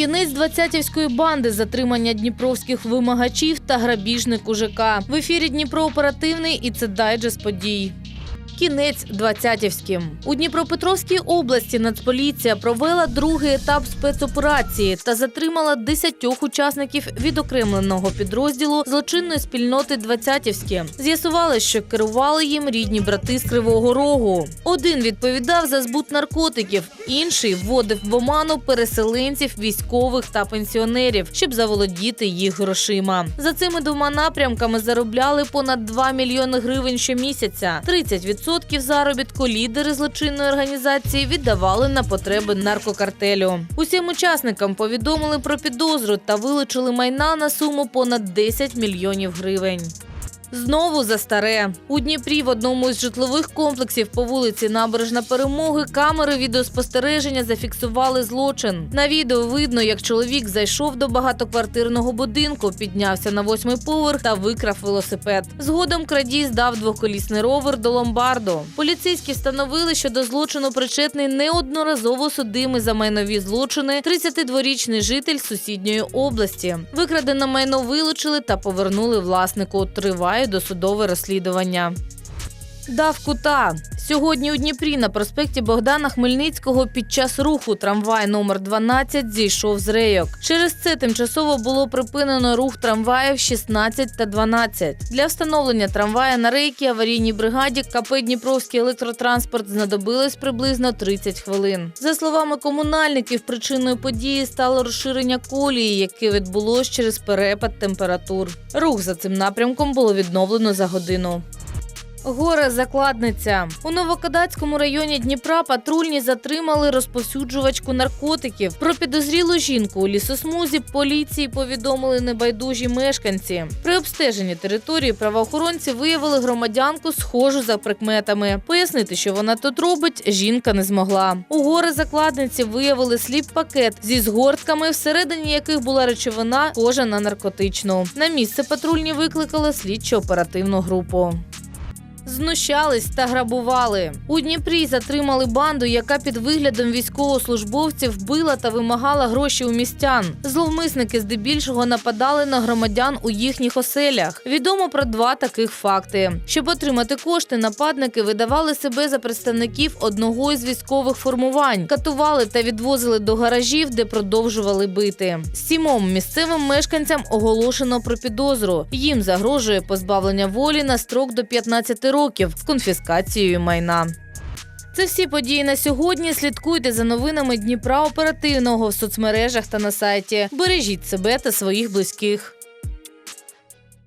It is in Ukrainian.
Кінець двадцятівської банди затримання дніпровських вимагачів та грабіжник ЖК. В ефірі Дніпро оперативний і це дайджест подій. Кінець двадцятівським у Дніпропетровській області Нацполіція провела другий етап спецоперації та затримала десятьох учасників відокремленого підрозділу злочинної спільноти Двадцятівські. З'ясували, що керували їм рідні брати з Кривого Рогу. Один відповідав за збут наркотиків, інший вводив в оману переселенців, військових та пенсіонерів, щоб заволодіти їх грошима. За цими двома напрямками заробляли понад 2 мільйони гривень щомісяця. 30% заробітку лідери злочинної організації віддавали на потреби наркокартелю. Усім учасникам повідомили про підозру та вилучили майна на суму понад 10 мільйонів гривень. Знову за старе у Дніпрі в одному із житлових комплексів по вулиці Набережна Перемоги камери відеоспостереження зафіксували злочин. На відео видно, як чоловік зайшов до багатоквартирного будинку, піднявся на восьмий поверх та викрав велосипед. Згодом крадій здав двоколісний ровер до ломбарду. Поліцейські встановили, що до злочину причетний неодноразово судимий за майнові злочини 32-річний житель сусідньої області. Викрадене майно вилучили та повернули власнику. Триває досудове розслідування. Дав кута. Сьогодні у Дніпрі на проспекті Богдана Хмельницького під час руху трамвай номер 12 зійшов з рейок. Через це тимчасово було припинено рух трамваїв 16 та 12. Для встановлення трамвая на рейки аварійній бригаді КП Дніпровський електротранспорт знадобилось приблизно 30 хвилин. За словами комунальників, причиною події стало розширення колії, яке відбулось через перепад температур. Рух за цим напрямком було відновлено за годину. Горе закладниця у Новокадацькому районі Дніпра патрульні затримали розповсюджувачку наркотиків. Про підозрілу жінку у лісосмузі поліції повідомили небайдужі мешканці. При обстеженні території правоохоронці виявили громадянку, схожу за прикметами. Пояснити, що вона тут робить, жінка не змогла. У горе закладниці виявили сліп-пакет зі згортками, всередині яких була речовина, схожа на наркотичну. На місце патрульні викликали слідчо-оперативну групу. Знущались та грабували у Дніпрі. Затримали банду, яка під виглядом військовослужбовців била та вимагала гроші у містян. Зловмисники здебільшого нападали на громадян у їхніх оселях. Відомо про два таких факти. Щоб отримати кошти, нападники видавали себе за представників одного із військових формувань, катували та відвозили до гаражів, де продовжували бити. Сімом місцевим мешканцям оголошено про підозру. Їм загрожує позбавлення волі на строк до 15 років з конфіскацією майна. Це всі події на сьогодні. Слідкуйте за новинами Дніпра оперативного в соцмережах та на сайті. Бережіть себе та своїх близьких.